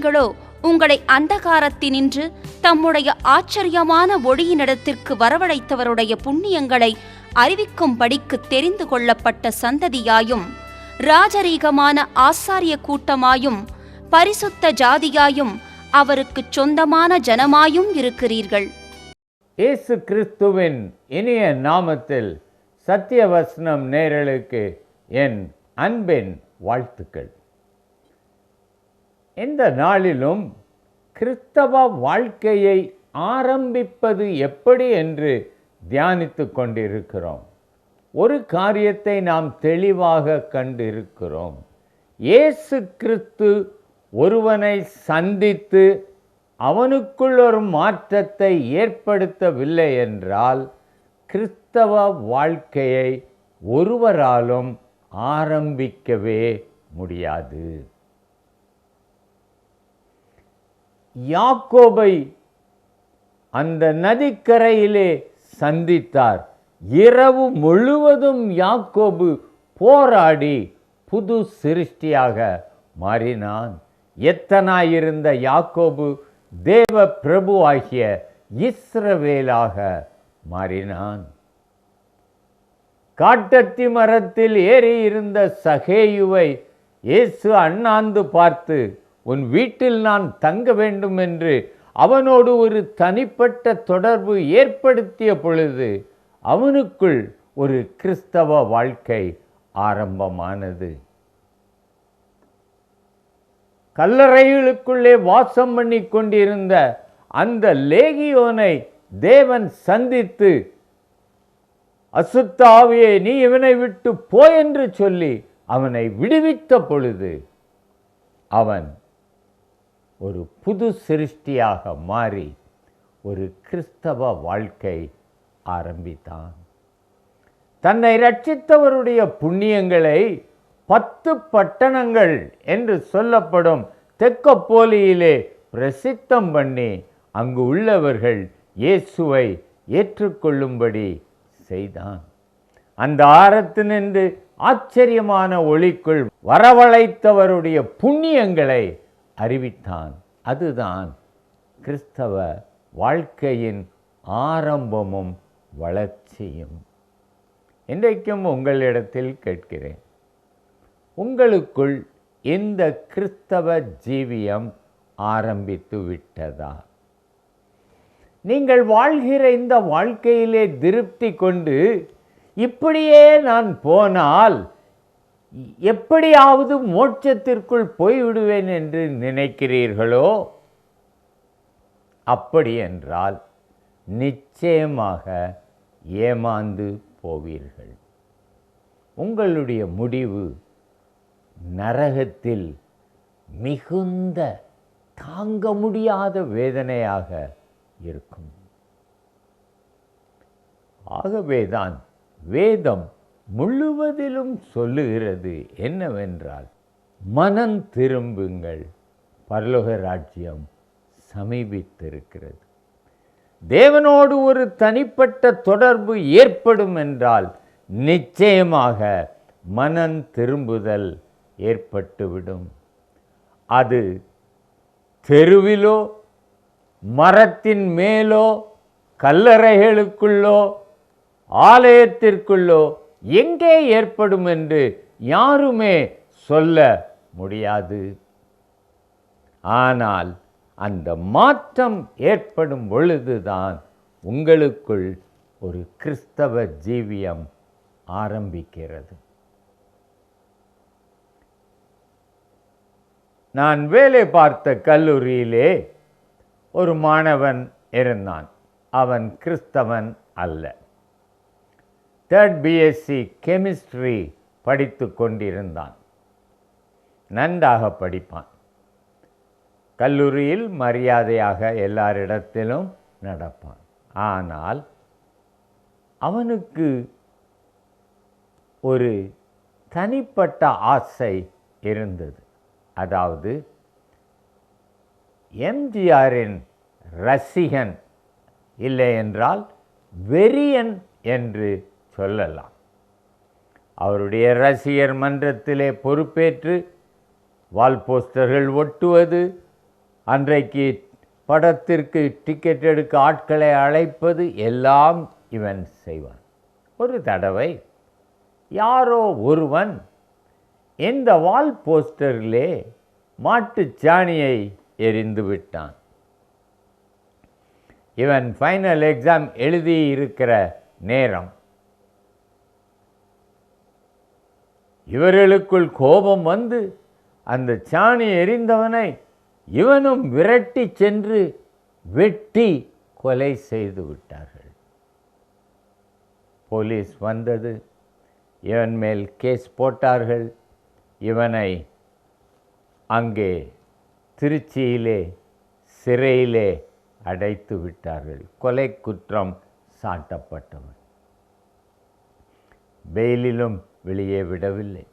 நீங்களோ உங்களை அந்தகாரத்தினின்று தம்முடைய ஆச்சரியமான ஒளியினிடத்திற்கு வரவழைத்தவருடைய புண்ணியங்களை அறிவிக்கும்படிக்கு தெரிந்து கொள்ளப்பட்ட சந்ததியாயும் ராஜரீகமான ஆசாரிய கூட்டமாயும் பரிசுத்த ஜாதியாயும் அவருக்கு சொந்தமான ஜனமாயும் இருக்கிறீர்கள். இயேசு கிறிஸ்துவின் இனிய நாமத்தில் சத்தியவசனம் நேரலுக்கு என் அன்பின் வாழ்த்துக்கள். இந்த நாளிலும் கிறிஸ்தவ வாழ்க்கையை ஆரம்பிப்பது எப்படி என்று தியானித்து கொண்டிருக்கிறோம். ஒரு காரியத்தை நாம் தெளிவாக கண்டிருக்கிறோம். இயேசு கிறிஸ்து ஒருவனை சந்தித்து அவனுக்குள் ஒரு மாற்றத்தை ஏற்படுத்தவில்லை என்றால் கிறிஸ்தவ வாழ்க்கையை ஒருவராலும் ஆரம்பிக்கவே முடியாது. யாக்கோபை அந்த நதிக்கரையிலே சந்தித்தார். இரவு முழுவதும் யாக்கோபு போராடி புது சிருஷ்டியாக மாறினான். எத்தனாயிருந்த யாக்கோபு தேவ பிரபு ஆகிய இஸ்ரவேலாக மாறினான். காட்டத்தி மரத்தில் ஏறி இருந்த சகேயுவை இயேசு அண்ணாந்து பார்த்து உன் வீட்டில் நான் தங்க வேண்டும் என்று அவனோடு ஒரு தனிப்பட்ட தொடர்பு ஏற்படுத்திய பொழுது அவனுக்குள் ஒரு கிறிஸ்தவ வாழ்க்கை ஆரம்பமானது. கல்லறைகளுக்குள்ளே வாசம் பண்ணி கொண்டிருந்த அந்த லேகியோனை தேவன் சந்தித்து அசுத்தாவியே நீ இவனை விட்டு போ என்று சொல்லி அவனை விடுவித்த பொழுது அவன் ஒரு புது சிருஷ்டியாக மாறி ஒரு கிறிஸ்தவ வாழ்க்கை ஆரம்பித்தான். தன்னை ரட்சித்தவருடைய புண்ணியங்களை பத்து பட்டணங்கள் என்று சொல்லப்படும் தெக்கப்போலியிலே பிரசித்தம் பண்ணி அங்கு உள்ளவர்கள் இயேசுவை ஏற்றுக்கொள்ளும்படி செய்தான். அந்த ஆரத்தினின்று ஆச்சரியமான ஒளிக்குள் வரவழைத்தவருடைய புண்ணியங்களை அறிவித்தான். அதுதான் கிறிஸ்தவ வாழ்க்கையின் ஆரம்பமும் வளர்ச்சியும். இன்றைக்கும் உங்களிடத்தில் கேட்கிறேன் உங்களுக்குள் இந்த கிறிஸ்தவ ஜீவியம் ஆரம்பித்து விட்டதா? நீங்கள் வாழ்கிற இந்த வாழ்க்கையிலே திருப்தி கொண்டு இப்படியே நான் போனால் எப்படியாவது மோட்சத்திற்குள் போய்விடுவேன் என்று நினைக்கிறீர்களோ? அப்படி என்றால் நிச்சயமாக ஏமாந்து போவீர்கள். உங்களுடைய முடிவு நரகத்தில் மிகுந்த தாங்க முடியாத வேதனையாக இருக்கும். ஆகவேதான் வேதம் முழுவதிலும் சொல்லுகிறது என்னவென்றால் மனம் திரும்புங்கள். பரலோக ராஜ்யம் சமீபித்திருக்கிறது. தேவனோடு ஒரு தனிப்பட்ட தொடர்பு ஏற்படும் என்றால் நிச்சயமாக மனம் திரும்புதல் ஏற்பட்டுவிடும். அது தெருவிலோ மரத்தின் மேலோ கல்லறைகளுக்குள்ளோ ஆலயத்திற்குள்ளோ எங்கே ஏற்படும் என்று யாருமே சொல்ல முடியாது. ஆனால் அந்த மாற்றம் ஏற்படும் பொழுதுதான் உங்களுக்குள் ஒரு கிறிஸ்தவ ஜீவியம் ஆரம்பிக்கிறது. நான் வேலை பார்த்த கல்லூரியிலே ஒரு மாணவன் இருந்தான். அவன் கிறிஸ்தவன் அல்ல. தேர்ட் பிஎஸ்சி கெமிஸ்ட்ரி படித்து கொண்டிருந்தான். நன்றாக படிப்பான். கல்லூரியில் மரியாதையாக எல்லாரிடத்திலும் நடப்பான். ஆனால் அவனுக்கு ஒரு தனிப்பட்ட ஆசை இருந்தது. அதாவது எம்ஜிஆரின் ரசிகன் இல்லை என்றால் வெறியன் என்று சொல்லலாம். அவருடைய ரசிகர் மன்றத்திலே பொறுப்பேற்று வால் போஸ்டர்கள் ஒட்டுவது அன்றைக்கு படத்திற்கு டிக்கெட் எடுக்க ஆட்களை அழைப்பது எல்லாம் இவன் செய்வான். ஒரு தடவை யாரோ ஒருவன் இந்த வால் போஸ்டரிலே மாட்டுச்சாணியை எரிந்து விட்டான். இவன் ஃபைனல் எக்ஸாம் எழுதி இருக்கிற நேரம் இவர்களுக்குள் கோபம் வந்து அந்த சாணி எரிந்தவனை இவனும் விரட்டி சென்று வெட்டி கொலை செய்து விட்டார்கள். போலீஸ் வந்தது. இவன் மேல் கேஸ் போட்டார்கள். இவனை அங்கே திருச்சியிலே சிறையிலே அடைத்து விட்டார்கள். கொலை குற்றம் சாட்டப்பட்டவன். பெயிலிலும் வெளியே விடவில்லை.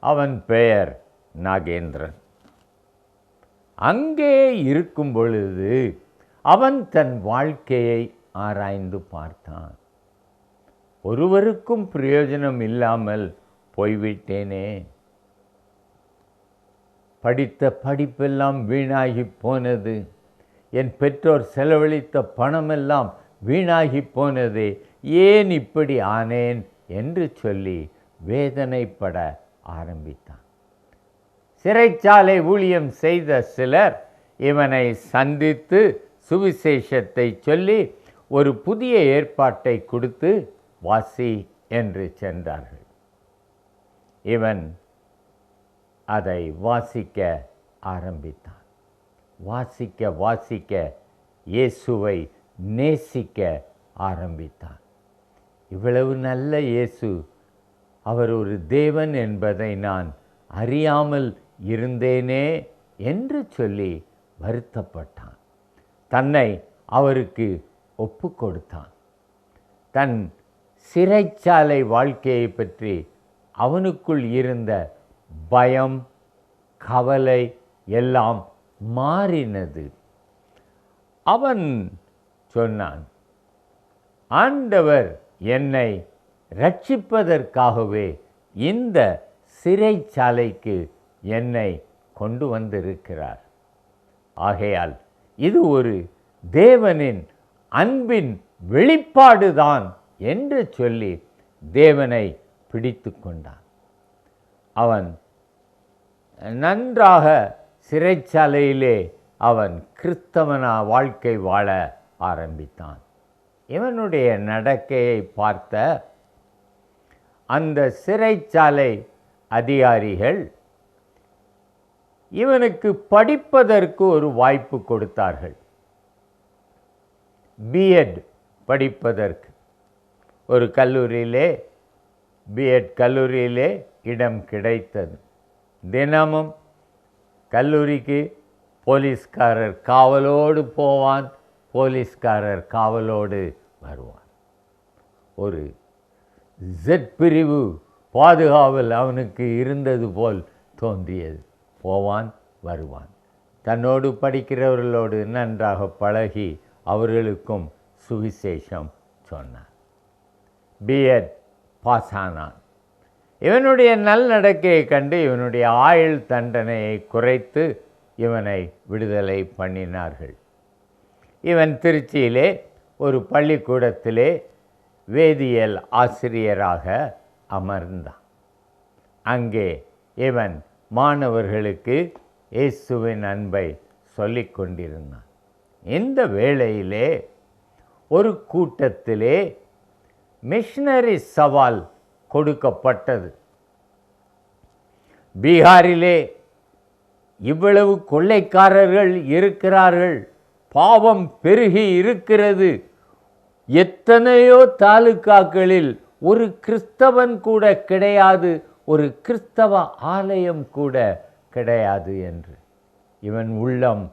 அவன் பெயர் நாகேந்திரன். அங்கே இருக்கும் பொழுது அவன் தன் வாழ்க்கையை ஆராய்ந்து பார்த்தான். ஒருவருக்கும் பிரயோஜனம் இல்லாமல் போய்விட்டேனே. படித்த படிப்பெல்லாம் வீணாகி போனது. என் பெற்றோர் செலவழித்த பணமெல்லாம் வீணாகி போனது. ஏன் இப்படி ஆனேன்? என்று சொல்லி வேதனைப்பட ஆரம்பித்தான். சிறைச்சாலை ஊழியம் செய்த சிலர் இவனை சந்தித்து சுவிசேஷத்தை சொல்லி ஒரு புதிய ஏற்பாட்டை கொடுத்து வாசி என்று சென்றார்கள். இவன் அதை வாசிக்க ஆரம்பித்தான். வாசிக்க வாசிக்க இயேசுவை நேசிக்க ஆரம்பித்தான். இவ்வளவு நல்ல இயேசு அவர் ஒரு தேவன் என்பதை நான் அறியாமல் இருந்தேனே என்று சொல்லி வருத்தப்பட்டான். தன்னை அவருக்கு ஒப்பு கொடுத்தான் தன் சிறைச்சாலை வாழ்க்கையை பற்றி அவனுக்குள் இருந்த பயம் கவலை எல்லாம் மாறினது. அவன் சொன்னான் ஆண்டவர் என்னை ரட்சிப்பதற்காகவே இந்த சிறைச்சாலைக்கு என்னை கொண்டு வந்திருக்கிறார். ஆகையால் இது ஒரு தேவனின் அன்பின் வெளிப்பாடுதான் என்று சொல்லி தேவனை பிடித்து கொண்டான். அவன் நன்றாக சிறைச்சாலையிலே அவன் கிறிஸ்தவனா வாழ்க்கை வாழ ஆரம்பித்தான். இவனுடைய நடக்கையை பார்த்த அந்த சிறைச்சாலை அதிகாரிகள் இவனுக்கு படிப்பதற்கு ஒரு வாய்ப்பு கொடுத்தார்கள். பிஎட் படிப்பதற்கு. ஒரு கல்லூரியிலே பிஎட் கல்லூரியிலே இடம் கிடைத்தது. தினமும் கல்லூரிக்கு போலீஸ்காரர் காவலோடு போவான். போலீஸ்காரர் காவலோடு வருவான். ஒரு ஜெட் பிரிவு பாதுகாவல் அவனுக்கு இருந்தது போல் தோன்றியது. போவான் வருவான். தன்னோடு படிக்கிறவர்களோடு நன்றாக பழகி அவர்களுக்கும் சுவிசேஷம் சொன்னான். பிஎட் பாஸ் ஆனான் இவனுடைய நல்நடக்கையை கண்டு இவனுடைய ஆயுள் தண்டனையை குறைத்து இவனை விடுதலை பண்ணினார்கள். இவன் திருச்சியிலே ஒரு பள்ளிக்கூடத்திலே வேதியியல் ஆசிரியராக அமர்ந்தான். அங்கே இவன் மாணவர்களுக்கு இயேசுவின் அன்பை சொல்லிக் கொண்டிருந்தான். இந்த வேளையிலே ஒரு கூட்டத்திலே மிஷனரி சவால் கொடுக்கப்பட்டது. பீகாரிலே இவ்வளவு கொள்ளைக்காரர்கள் இருக்கிறார்கள். பாவம் பெருகி இருக்கிறது. எத்தனையோ தாலுக்காக்களில் ஒரு கிறிஸ்தவன் கூட கிடையாது ஒரு கிறிஸ்தவ ஆலயம் கூட கிடையாது என்று. இவன் உள்ளம்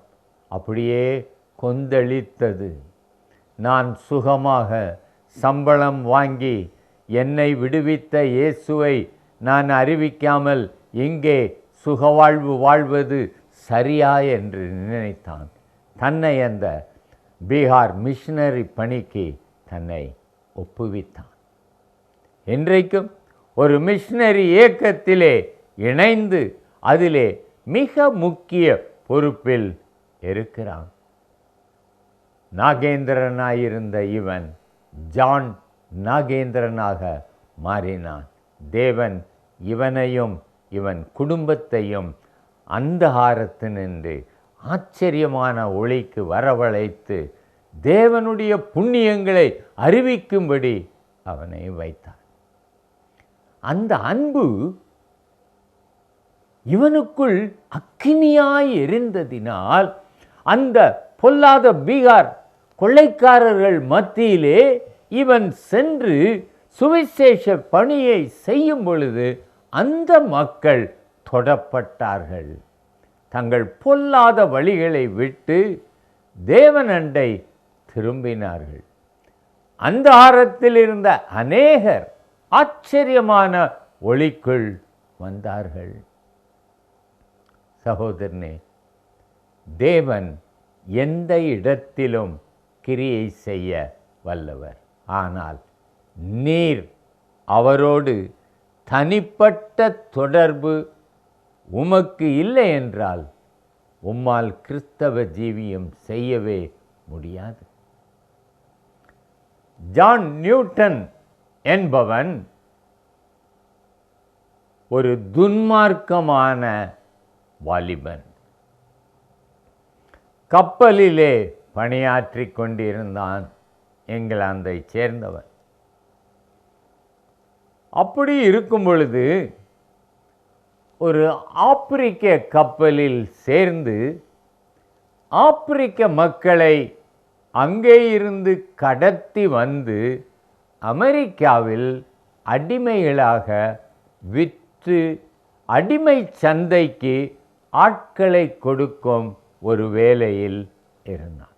அப்படியே கொந்தளித்தது. நான் சுகமாக சம்பளம் வாங்கி என்னை விடுவித்த இயேசுவை நான் அறிவிக்காமல் இங்கே சுகவாழ்வு வாழ்வது சரியா என்று நினைத்தான். தன்னை அந்த பீகார் மிஷினரி பணிக்கு தன்னை ஒப்புவித்தான். இன்றைக்கும் ஒரு மிஷினரி இயக்கத்திலே இணைந்து அதிலே மிக முக்கிய பொறுப்பில் இருக்கிறான். நாகேந்திரனாயிருந்த இவன் ஜான் நாகேந்திரனாக மாறினான். தேவன் இவனையும் இவன் குடும்பத்தையும் அந்தகாரத்தினின்று ஆச்சரியமான ஒளிக்கு வரவழைத்து தேவனுடைய புண்ணியங்களை அறிவிக்கும்படி அவனை வைத்தார். அந்த அன்பு இவனுக்குள் அக்கினியாய் எரிந்ததினால் அந்த பொல்லாத பீகார் கொள்ளைக்காரர்கள் மத்தியிலே இவன் சென்று சுவிசேஷ பணியை செய்யும் பொழுது அந்த மக்கள் தொடப்பட்டார்கள். தங்கள் பொல்லாத வழிகளை விட்டு தேவனண்டை திரும்பினார்கள். அந்த ஆரத்தில் இருந்த அநேகர் ஆச்சரியமான ஒளிக்குள் வந்தார்கள். சகோதரனே தேவன் எந்த இடத்திலும் கிரியை செய்ய வல்லவர். ஆனால் நீர் அவரோடு தனிப்பட்ட தொடர்பு உமக்கு இல்லை என்றால் உம்மால் கிறிஸ்தவ ஜீவியம் செய்யவே முடியாது. ஜான் நியூட்டன் என்பவன் ஒரு துன்மார்க்கமான வாலிபன். கப்பலிலே பணியாற்றி கொண்டிருந்தான் இங்கிலாந்தை சேர்ந்தவன். அப்படி இருக்கும் பொழுது ஒரு ஆப்பிரிக்க கப்பலில் சேர்ந்து ஆப்பிரிக்க மக்களை அங்கே இருந்து கடத்தி வந்து அமெரிக்காவில் அடிமைகளாக விற்று அடிமை சந்தைக்கு ஆட்களை கொடுக்கும் ஒரு வேலையில் இருந்தான்.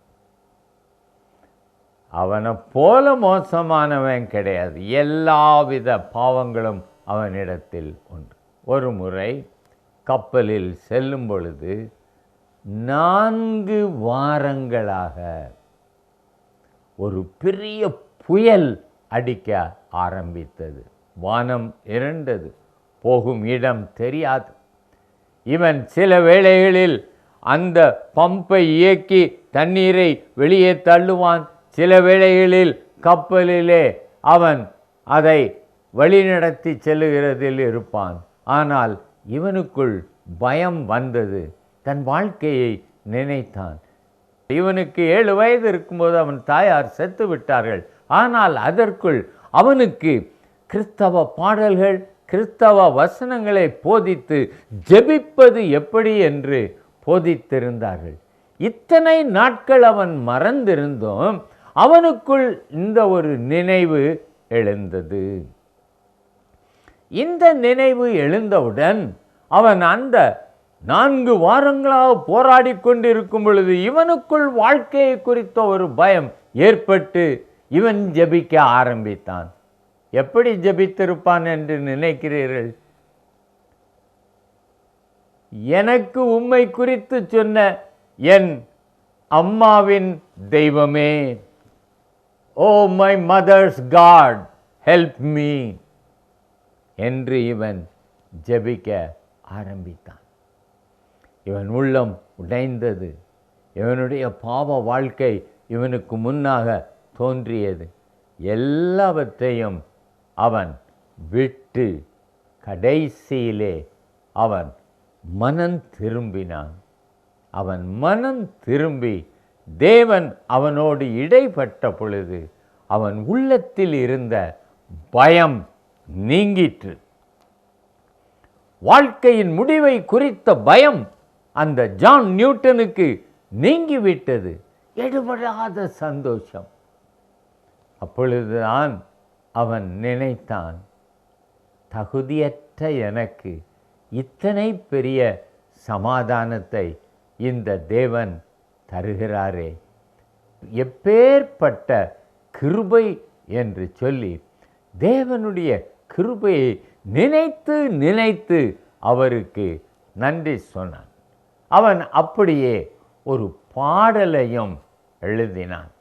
அவனை போல மோசமானவன் கிடையாது. எல்லாவித பாவங்களும் அவனிடத்தில் உண்டு. ஒரு முறை கப்பலில் செல்லும் பொழுது நான்கு வாரங்களாக ஒரு பெரிய புயல் அடிக்க ஆரம்பித்தது. வானம் இரண்டது போகும் இடம் தெரியாது. இவன் சில வேளைகளில் அந்த பம்பை இயக்கி தண்ணீரை வெளியே தள்ளுவான். சில வேளைகளில் கப்பலிலே அவன் அதை வழிநடத்தி செல்லுகிறதில் இருப்பான். ஆனால் இவனுக்குள் பயம் வந்தது. தன் வாழ்க்கையை நினைத்தான். இவனுக்கு ஏழு வயது இருக்கும்போது அவன் தாயார் செத்து விட்டார்கள். ஆனால் அதற்குள் அவனுக்கு கிறிஸ்தவ பாடல்கள் கிறிஸ்தவ வசனங்களை போதித்து ஜெபிப்பது எப்படி என்று போதித்திருந்தார்கள். இத்தனை நாட்கள் அவன் மறந்திருந்தும் அவனுக்குள் இந்த ஒரு நினைவு எழுந்தது. இந்த நினைவு எழுந்தவுடன் அவன் அந்த நான்கு வாரங்களாக போராடி கொண்டிருக்கும் பொழுது இவனுக்குள் வாழ்க்கையை குறித்த ஒரு பயம் ஏற்பட்டு இவன் ஜெபிக்க ஆரம்பித்தான். எப்படி ஜெபித்திருப்பான் என்று நினைக்கிறீர்கள்? எனக்கு உம்மை குறித்து சொன்ன என் அம்மாவின் தெய்வமே. ஓ my mother's God help me என்று இவன் ஜெபிக்க ஆரம்பித்தான். இவன் உள்ளம் உடைந்தது. இவனுடைய பாவ வாழ்க்கை இவனுக்கு முன்னாக தோன்றியது. எல்லாவற்றையும் அவன் விட்டு கடைசியிலே அவன் மனம் திரும்பினான். அவன் மனம் திரும்பி தேவன் அவனோடு இடைப்பட்ட பொழுது அவன் உள்ளத்தில் இருந்த பயம் நீங்கிற்று. வாழ்க்கையின் முடிவை குறித்த பயம் அந்த ஜான் நியூட்டனுக்கு நீங்கிவிட்டது. எடுபடாத சந்தோஷம். அப்பொழுதுதான் அவன் நினைத்தான் தகுதியற்ற எனக்கு இத்தனை பெரிய சமாதானத்தை இந்த தேவன் தருகிறாரே. எப்பேற்பட்ட கிருபை என்று சொல்லி தேவனுடைய கிருபையை நினைத்து நினைத்து அவருக்கு நன்றி சொன்னான். அவன் அப்படியே ஒரு பாடலையும் எழுதினான்.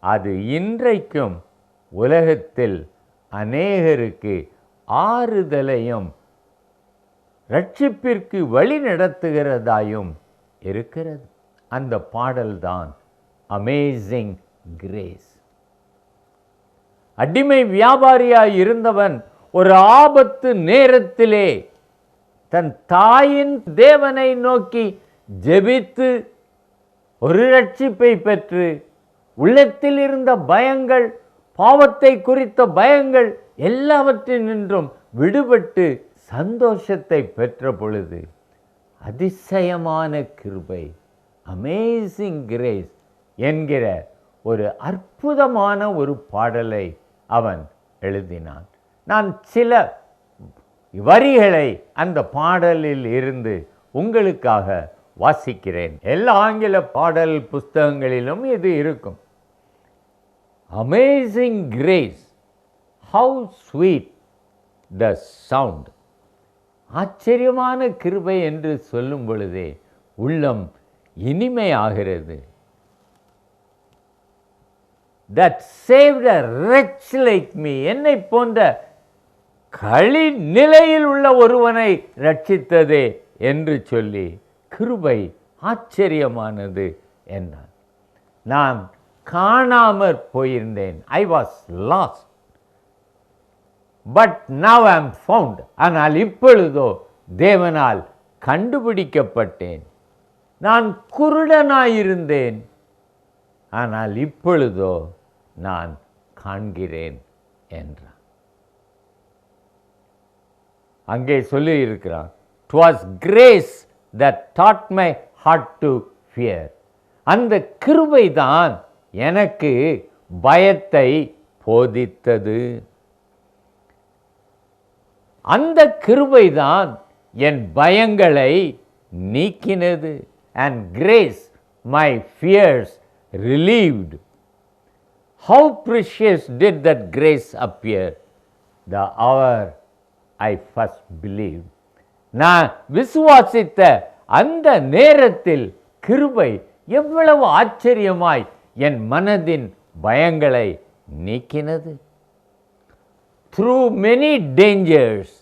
அது இன்றைக்கும் உலகத்தில் அநேகருக்கு ஆறுதலையும் ரட்சிப்பிற்கு வழி நடத்துகிறதாயும் இருக்கிறது. அந்த பாடல்தான் அமேசிங் கிரேஸ் அடிமை வியாபாரியாய் இருந்தவன் ஒரு ஆபத்து நேரத்திலே தன் தாயின் தேவனை நோக்கி ஜெபித்து ஒரு ரட்சிப்பை பெற்று உள்ளத்தில் இருந்த பயங்கள் பாவத்தை குறித்த பயங்கள் எல்லாவற்றினின்றும் விடுபட்டு சந்தோஷத்தை பெற்ற பொழுது அதிசயமான கிருபை அமேசிங் கிரேஸ் என்கிற ஒரு அற்புதமான ஒரு பாடலை அவன் எழுதினான். நான் சில வரிகளை அந்த பாடலில் இருந்து உங்களுக்காக வாசிக்கிறேன். எல்லா ஆங்கில பாடல் புஸ்தகங்களிலும் இது இருக்கும். Amazing grace how sweet the sound ஆச்சரியமான கிருபை என்று சொல்லும் பொழுதே உள்ளம் இனிமையாகிறது. That saved a wretch like me என்னை போன்ற களி நிலையில் உள்ள ஒருவனை ரட்சித்ததே என்று சொல்லி கிருபை ஆச்சரியமானது என்றான். நான் காணாமற் போயிருந்தேன். I was lost but now I'm found ஆனால் இப்பொழுதோ தேவனால் கண்டுபிடிக்கப்பட்டேன். நான் குருடனாயிருந்தேன். ஆனால் இப்பொழுதோ நான் காண்கிறேன் என்றான். அங்கே சொல்லி இருக்கிறான் ட்வாஸ் grace that dot my heart to fear அந்த கிருபை தான் எனக்கு பயத்தை போதித்தது. அந்த கிருபை தான் என் பயங்களை நீக்கினது and grace my fears relieved. How precious did that grace appear? The hour I first believe நான் விசுவாசித்த அந்த நேரத்தில் கிருபை எவ்வளவு ஆச்சரியமாய் என் மனதின் பயங்களை நீக்கினது. Through many dangers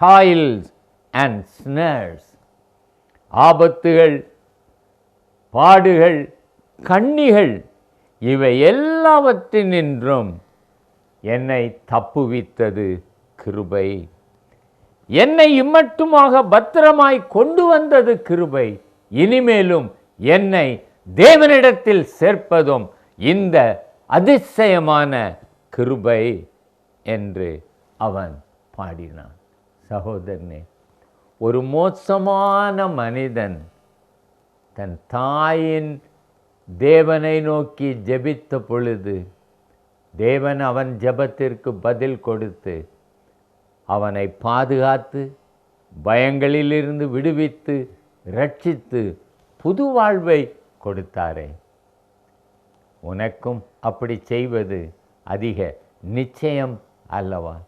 toils and snares ஆபத்துகள் பாடுகள் கண்ணிகள் இவை எல்லாவற்றினின்றும் என்னை தப்புவித்தது கிருபை. என்னை இம்மட்டுமாக பத்திரமாய் கொண்டு வந்தது கிருபை. இனிமேலும் என்னை தேவனிடத்தில் சேர்ப்பதும் இந்த அதிசயமான கிருபை என்று அவன் பாடினான். சகோதரனே ஒரு மோசமான மனிதன் தன் தாயின் தேவனை நோக்கி ஜெபித்த பொழுது தேவன் அவன் ஜெபத்திற்கு பதில் கொடுத்து அவனை பாதுகாத்து பயங்களிலிருந்து விடுவித்து ரட்சித்து புது வாழ்வை கொடுத்தாரே. உனக்கும் அப்படி செய்வது அதிக நிச்சயம் அல்லவா?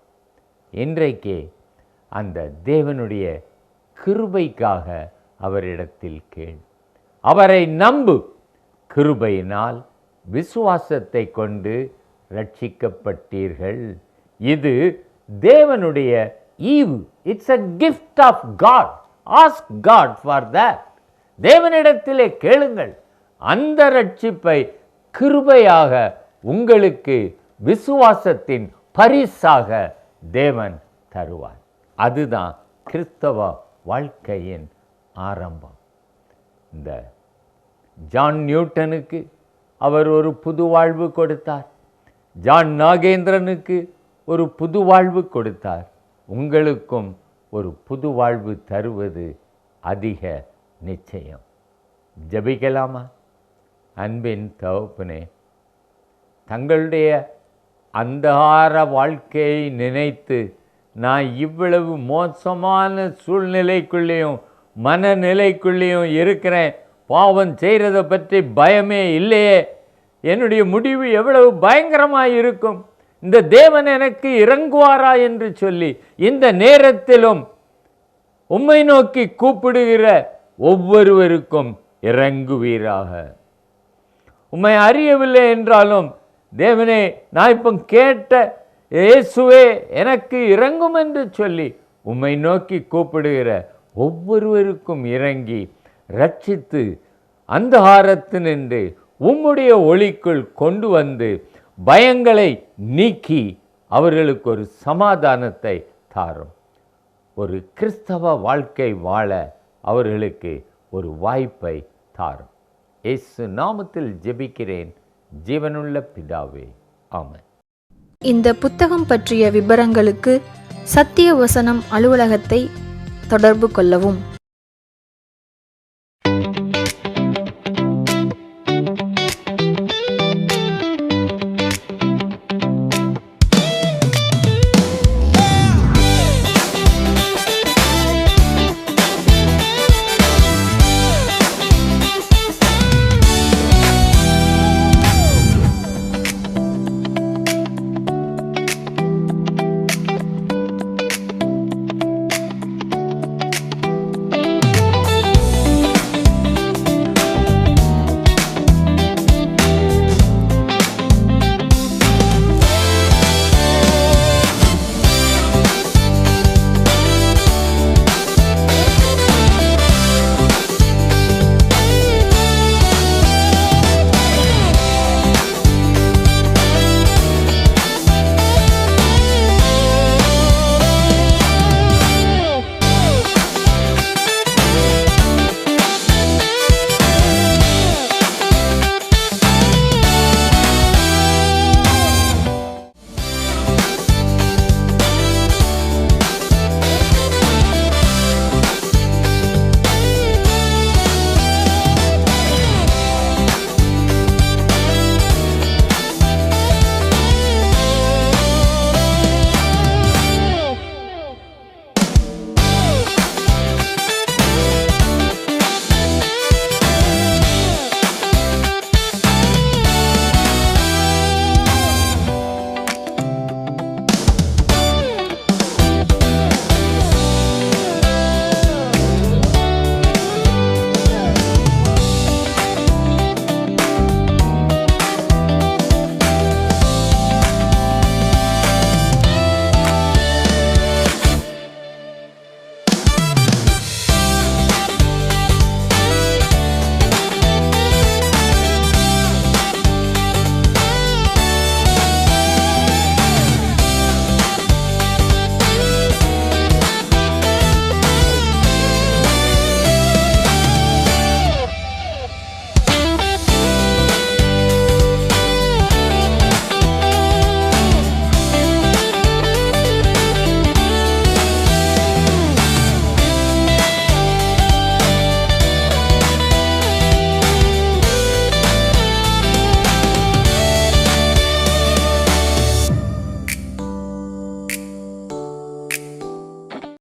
இன்றைக்கே அந்த தேவனுடைய கிருபைக்காக அவரிடத்தில் கேள். அவரை நம்பு. கிருபையினால் விசுவாசத்தை கொண்டு ரட்சிக்கப்பட்டீர்கள் இது தேவனுடைய ஈவு. It's a gift of God ask God for that தேவனிடத்திலே கேளுங்கள். அந்த ரட்சிப்பை கிருபையாக உங்களுக்கு விசுவாசத்தின் பரிசாக தேவன் தருவார். அதுதான் கிறிஸ்தவ வாழ்க்கையின் ஆரம்பம். இந்த ஜான் நியூட்டனுக்கு அவர் ஒரு புது வாழ்வு கொடுத்தார். ஜான் நாகேந்திரனுக்கு ஒரு புது வாழ்வு கொடுத்தார். உங்களுக்கும் ஒரு புது வாழ்வு தருவது அதிக நிச்சயம். ஜபிக்கலாமா? அன்பின் தவப்புனே தங்களுடைய அந்தகார வாழ்க்கையை நினைத்து நான் இவ்வளவு மோசமான சூழ்நிலைக்குள்ளேயும் மனநிலைக்குள்ளேயும் இருக்கிறேன். பாவம் செய்கிறத பற்றி பயமே இல்லையே. என்னுடைய முடிவு எவ்வளவு பயங்கரமாக இருக்கும் இந்த தேவன் எனக்கு இறங்குவாரா என்று சொல்லி இந்த நேரத்திலும் உம்மை நோக்கி கூப்பிடுகிற ஒவ்வொருவருக்கும் இறங்குவீராக. உம்மை அறியவில்லை என்றாலும் தேவனே நான் இப்போ கேட்ட இயேசுவே எனக்கு இறங்கும் என்று சொல்லி உம்மை நோக்கி கூப்பிடுகிற ஒவ்வொருவருக்கும் இறங்கி ரட்சித்து அந்தகாரத்தினின்று உம்முடைய ஒளிக்குள் கொண்டு வந்து பயங்களை நீக்கி அவர்களுக்கு ஒரு சமாதானத்தை தாரும். ஒரு கிறிஸ்தவ வாழ்க்கை வாழ அவர்களுக்கு ஒரு வாய்ப்பை தாரும். இயேசு நாமத்தில் ஜெபிக்கிறேன். ஜீவனுள்ள பிதாவே ஆமாம் இந்த புத்தகம் பற்றிய விபரங்களுக்கு சத்திய வசனம் அலுவலகத்தை தொடர்பு கொள்ளவும்.